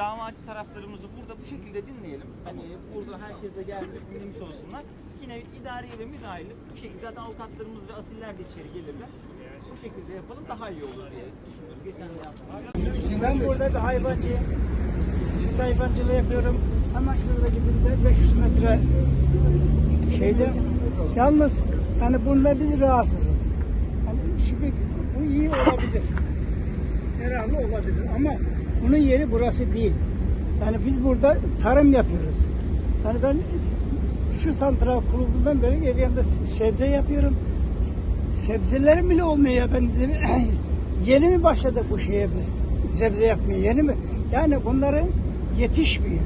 davacı taraflarımızı burada bu şekilde dinleyelim. Hani burada herkes de geldi dinlemiş olsunlar. Yine idari ve müdahale bu şekilde avukatlarımız ve asiller de içeri gelirler. Bu şekilde yapalım daha iyi olur diye düşünüyoruz. Geçen de yaptık. Ben burada bir hayvancıyım. Süt hayvancılığı yapıyorum. Hemen şurada gidince 500 metre şeyde. Yalnız hani bunda biz rahatsızız. Hani şimdi bu iyi olabilir. Herhalde olabilir ama bunun yeri burası değil. Yani biz burada tarım yapıyoruz. Yani ben şu santral kurulduğundan beri evimde sebze yapıyorum. Sebzelerim bile olmuyor. Ben dedim, yeni mi başladık bu şeye biz sebze yapmaya yeni mi? Yani bunların yetişmiyor.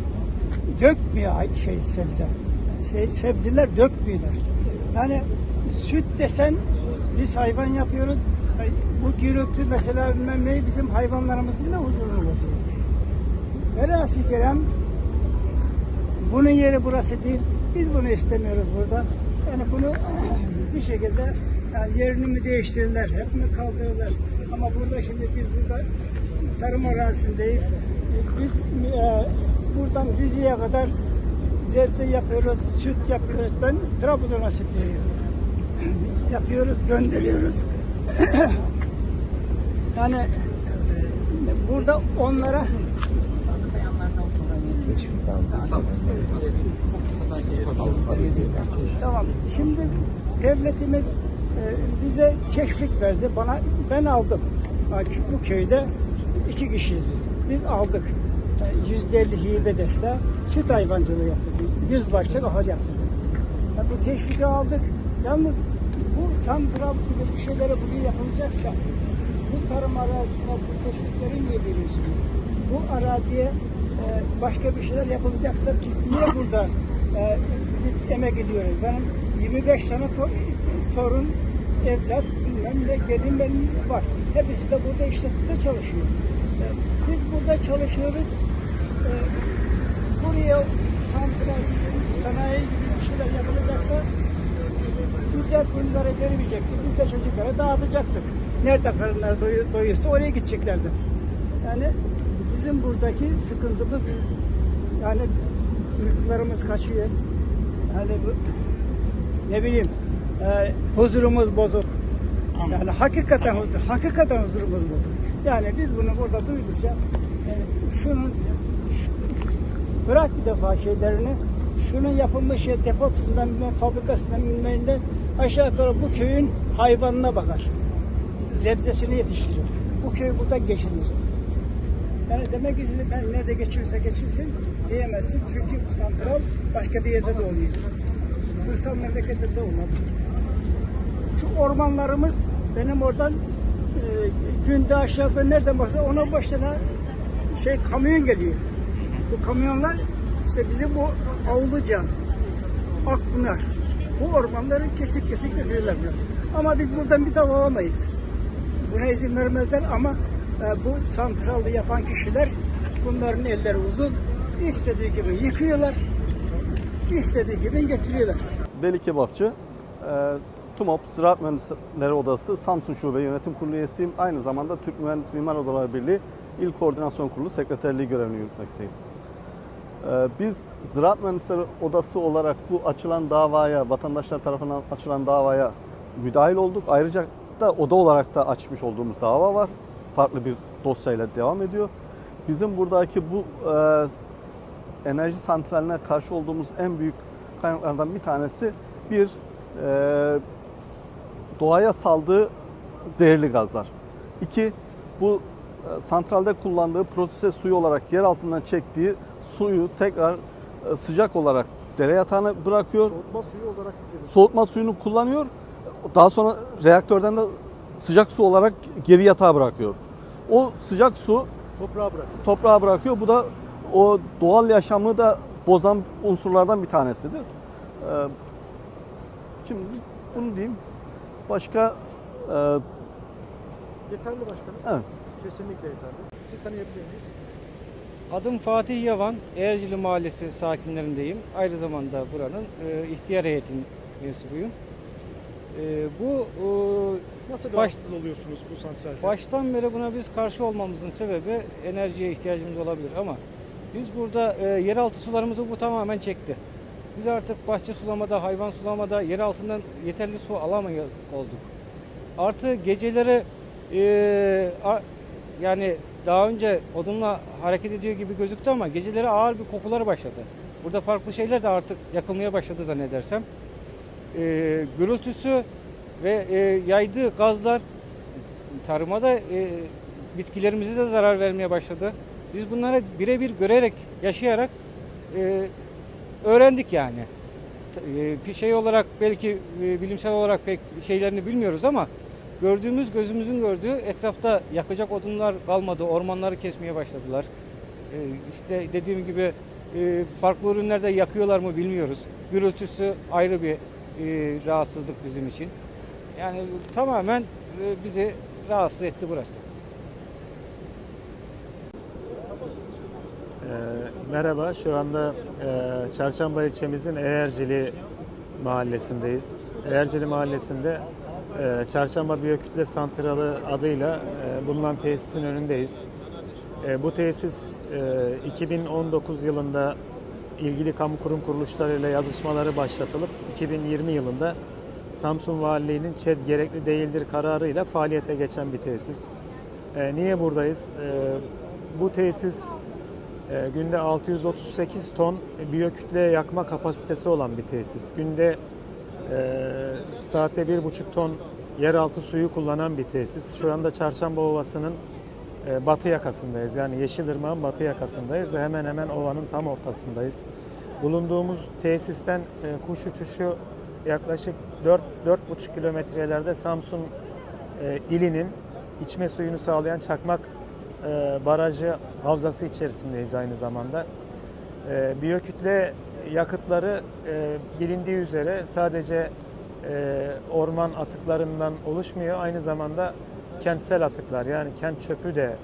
Dökmüyor şey sebze. Şey sebzeler dökmüyorlar. Yani süt desen biz hayvan yapıyoruz. Bu gürültü mesela bilmem ne bizim hayvanlarımızın da huzurunu Velhasıl kerem bunun yeri burası değil. Biz bunu istemiyoruz burada. Yani bunu bir şekilde yani yerini mi değiştirirler, hep mi kaldırırlar? Ama burada şimdi biz burada tarım arazisindeyiz. Biz e, buradan Rize'ye kadar zebze yapıyoruz, süt yapıyoruz. Ben Trabzon'a süt veriyorum. yapıyoruz, gönderiyoruz. yani burada onlara Tamam. Şimdi devletimiz e, bize teşvik verdi. Bana ben aldım. Bu köyde iki kişiyiz biz. Biz aldık. Yüzde elli hibe deste süt hayvancılığı yaptık. Yüz başlık ahal yaptık. Ha, bu teşviki aldık. Yalnız bu santral gibi bir şeylere buraya yapılacaksa bu tarım arazisine bu teşvikleri niye veriyorsunuz? Bu araziye e, başka bir şeyler yapılacaksa biz niye burada e, biz emek ediyoruz? Benim 25 tane to- torun, evlat, bilmem ne gelin benim var. Hepsi de burada işletmede çalışıyor. E, biz burada çalışıyoruz. Buraya santral, sanayi gibi bir şeyler yapılacaksa bize bunları vermeyecekti. Biz de çocuklara dağıtacaktık. Nerede karınlar doyu, doyuyorsa oraya gideceklerdi. Yani bizim buradaki sıkıntımız yani uykularımız kaçıyor. Yani bu ne bileyim e, huzurumuz bozuk. Yani hakikaten huzur, hakikaten huzurumuz bozuk. Yani biz bunu burada duydukça e, şunun bırak bir defa şeylerini şunun yapılmış şey deposundan fabrikasından bilmem ne aşağı yukarı bu köyün hayvanına bakar. Zebzesini yetiştirir. Bu köy burada geçinir. Yani demek ki şimdi ben nerede geçiyorsa geçilsin diyemezsin. Çünkü bu santral başka bir yerde de oluyor. Kırsal memlekette de olabilir. Şu ormanlarımız benim oradan e, günde aşağı yukarı nereden baksa ona başına şey kamyon geliyor. Bu kamyonlar işte bizim bu Avluca, Akpınar bu ormanları kesip kesip götürürler. Ama biz buradan bir dal alamayız. Buna izin vermezler ama bu santralı yapan kişiler bunların elleri uzun. İstediği gibi yıkıyorlar. istediği gibi getiriyorlar. Veli Kebapçı, e, TUMOP Ziraat Mühendisleri Odası Samsun Şube Yönetim Kurulu üyesiyim. Aynı zamanda Türk Mühendis Mimar Odaları Birliği İl Koordinasyon Kurulu Sekreterliği görevini yürütmekteyim. E, Biz Ziraat Mühendisleri Odası olarak bu açılan davaya, vatandaşlar tarafından açılan davaya müdahil olduk. Ayrıca da oda olarak da açmış olduğumuz dava var. Farklı bir dosyayla devam ediyor. Bizim buradaki bu e, enerji santraline karşı olduğumuz en büyük kaynaklardan bir tanesi bir e, doğaya saldığı zehirli gazlar. İki, bu e, santralde kullandığı proses suyu olarak yer altından çektiği suyu tekrar e, sıcak olarak dere yatağına bırakıyor. Soğutma suyu olarak geliyor. Soğutma suyunu kullanıyor. Daha sonra reaktörden de sıcak su olarak geri yatağa bırakıyor. O sıcak su Toprağa bırakıyor. toprağa bırakıyor. Bu da o doğal yaşamı da bozan unsurlardan bir tanesidir. Ee, Şimdi bunu diyeyim. Başka e, Yeterli başkanım. evet. Kesinlikle yeterli. Sizi tanıyabilir miyiz? Adım Fatih Yavan, Eğercili Mahallesi sakinlerindeyim. Aynı zamanda buranın e, ihtiyar heyetin mensubuyum. E, bu e, Nasıl Baş- rahatsız oluyorsunuz bu santralde? baştan beri buna biz karşı olmamızın sebebi enerjiye ihtiyacımız olabilir ama Biz burada e, yeraltı sularımızı bu tamamen çekti. Biz artık bahçe sulamada, hayvan sulamada yer altından yeterli su alamıyor olduk. Artı geceleri e, a- yani daha önce odunla hareket ediyor gibi gözüktü ama geceleri ağır bir kokuları başladı. Burada farklı şeyler de artık yakılmaya başladı zannedersem. E, gürültüsü ve e, yaydığı gazlar tarıma da e, bitkilerimize de zarar vermeye başladı. Biz bunları birebir görerek, yaşayarak e, öğrendik yani. E, şey olarak belki e, bilimsel olarak pek şeylerini bilmiyoruz ama gördüğümüz gözümüzün gördüğü etrafta yakacak odunlar kalmadı. Ormanları kesmeye başladılar. E, işte dediğim gibi e, farklı ürünlerde yakıyorlar mı bilmiyoruz. Gürültüsü ayrı bir e, rahatsızlık bizim için. Yani tamamen e, bizi rahatsız etti burası. Ee, Merhaba, şu anda e, Çarşamba ilçemizin Eğercili mahallesindeyiz. Eğercili mahallesinde e, Çarşamba Biyokütle Santralı adıyla e, bulunan tesisin önündeyiz. E, Bu tesis e, 2019 yılında ilgili kamu kurum kuruluşlarıyla yazışmaları başlatılıp 2020 yılında Samsun Valiliği'nin ÇED gerekli değildir kararıyla faaliyete geçen bir tesis. E, Niye buradayız? E, Bu tesis e, günde 638 ton biyokütle yakma kapasitesi olan bir tesis. Günde e, saatte 1,5 ton yeraltı suyu kullanan bir tesis. Şu anda Çarşamba Ovası'nın batı yakasındayız. Yani Yeşilırmak'ın batı yakasındayız ve hemen hemen ovanın tam ortasındayız. Bulunduğumuz tesisten e, kuş uçuşu yaklaşık 4 4,5 kilometrelerde Samsun e, ilinin içme suyunu sağlayan Çakmak e, barajı havzası içerisindeyiz aynı zamanda. E, biyokütle yakıtları e, bilindiği üzere sadece e, orman atıklarından oluşmuyor. Aynı zamanda kentsel atıklar yani kent çöpü de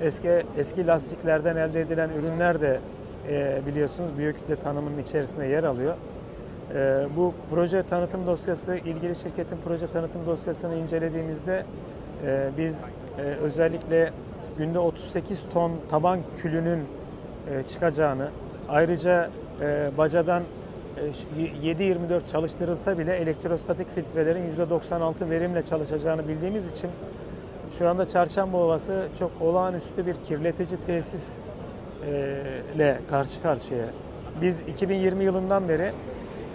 eski eski lastiklerden elde edilen ürünler de e, biliyorsunuz biyokütle tanımının içerisinde yer alıyor. E, bu proje tanıtım dosyası ilgili şirketin proje tanıtım dosyasını incelediğimizde e, biz e, özellikle günde 38 ton taban külünün e, çıkacağını, ayrıca e, bacadan e, 7-24 çalıştırılsa bile elektrostatik filtrelerin %96 verimle çalışacağını bildiğimiz için şu anda Çarşamba Ovası çok olağanüstü bir kirletici tesis e, karşı karşıya. Biz 2020 yılından beri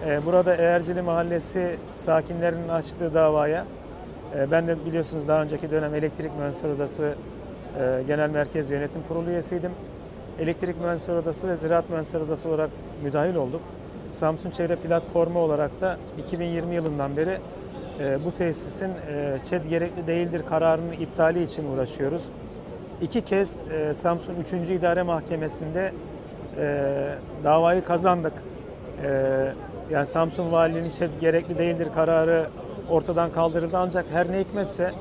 e, burada Eğercili Mahallesi sakinlerinin açtığı davaya e, ben de biliyorsunuz daha önceki dönem Elektrik Mühendisleri Odası Genel Merkez Yönetim Kurulu üyesiydim. Elektrik Mühendisleri Odası ve Ziraat Mühendisleri Odası olarak müdahil olduk. Samsun Çevre Platformu olarak da 2020 yılından beri bu tesisin e, ÇED gerekli değildir kararının iptali için uğraşıyoruz. İki kez e, Samsun 3. İdare Mahkemesi'nde e, davayı kazandık. Yani Samsun Valiliğinin ÇED gerekli değildir kararı ortadan kaldırıldı ancak her ne hikmetse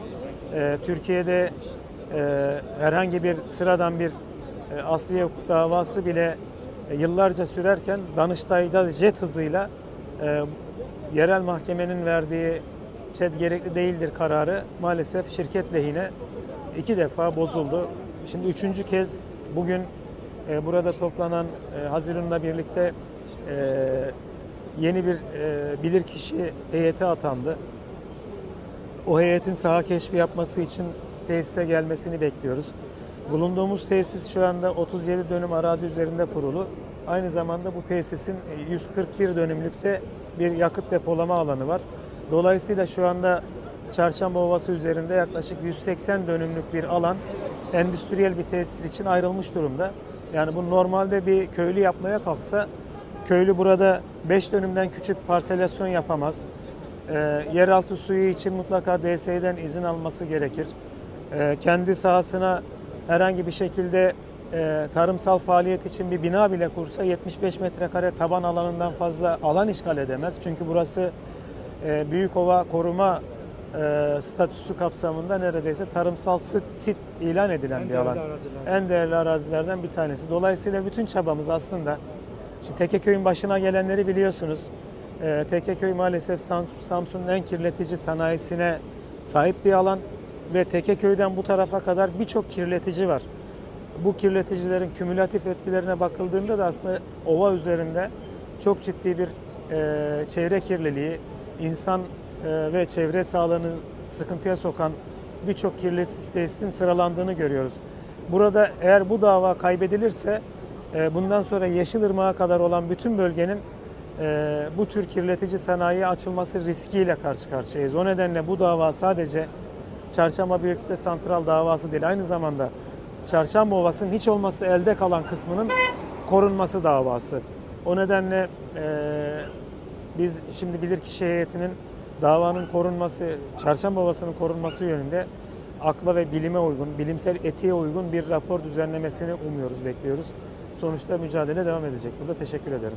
Türkiye'de herhangi bir sıradan bir asliye hukuk davası bile yıllarca sürerken Danıştay'da jet hızıyla yerel mahkemenin verdiği ÇED gerekli değildir kararı maalesef şirket lehine iki defa bozuldu. Şimdi üçüncü kez bugün e, burada toplanan e, Haziran'la birlikte e, yeni bir e, bilirkişi heyeti atandı. O heyetin saha keşfi yapması için tesise gelmesini bekliyoruz. Bulunduğumuz tesis şu anda 37 dönüm arazi üzerinde kurulu. Aynı zamanda bu tesisin e, 141 dönümlükte bir yakıt depolama alanı var. Dolayısıyla şu anda Çarşamba Ovası üzerinde yaklaşık 180 dönümlük bir alan endüstriyel bir tesis için ayrılmış durumda. Yani bu normalde bir köylü yapmaya kalksa köylü burada 5 dönümden küçük parselasyon yapamaz. E, yeraltı suyu için mutlaka DSE'den izin alması gerekir. E, kendi sahasına herhangi bir şekilde e, tarımsal faaliyet için bir bina bile kursa 75 metrekare taban alanından fazla alan işgal edemez. Çünkü burası e, Büyükova koruma e, statüsü kapsamında neredeyse tarımsal sit, sit ilan edilen bir alan. En değerli arazilerden bir tanesi. Dolayısıyla bütün çabamız aslında Şimdi Tekeköy'ün başına gelenleri biliyorsunuz. Ee, Tekeköy maalesef Sam- Samsun'un en kirletici sanayisine sahip bir alan ve Tekeköy'den bu tarafa kadar birçok kirletici var. bu kirleticilerin kümülatif etkilerine bakıldığında da aslında ova üzerinde çok ciddi bir e, çevre kirliliği, insan e, ve çevre sağlığını sıkıntıya sokan birçok kirletici tesisin sıralandığını görüyoruz. Burada eğer bu dava kaybedilirse e, bundan sonra Yeşilırmak'a kadar olan bütün bölgenin e, bu tür kirletici sanayiye açılması riskiyle karşı karşıyayız. O nedenle bu dava sadece Çarşamba Biyokütle Santral davası değil, aynı zamanda Çarşamba Ovası'nın hiç olması elde kalan kısmının korunması davası. O nedenle biz şimdi bilirkişi heyetinin davanın korunması, Çarşamba Ovası'nın korunması yönünde akla ve bilime uygun, bilimsel etiğe uygun bir rapor düzenlemesini umuyoruz, bekliyoruz. Sonuçta mücadele devam edecek. Burada teşekkür ederim.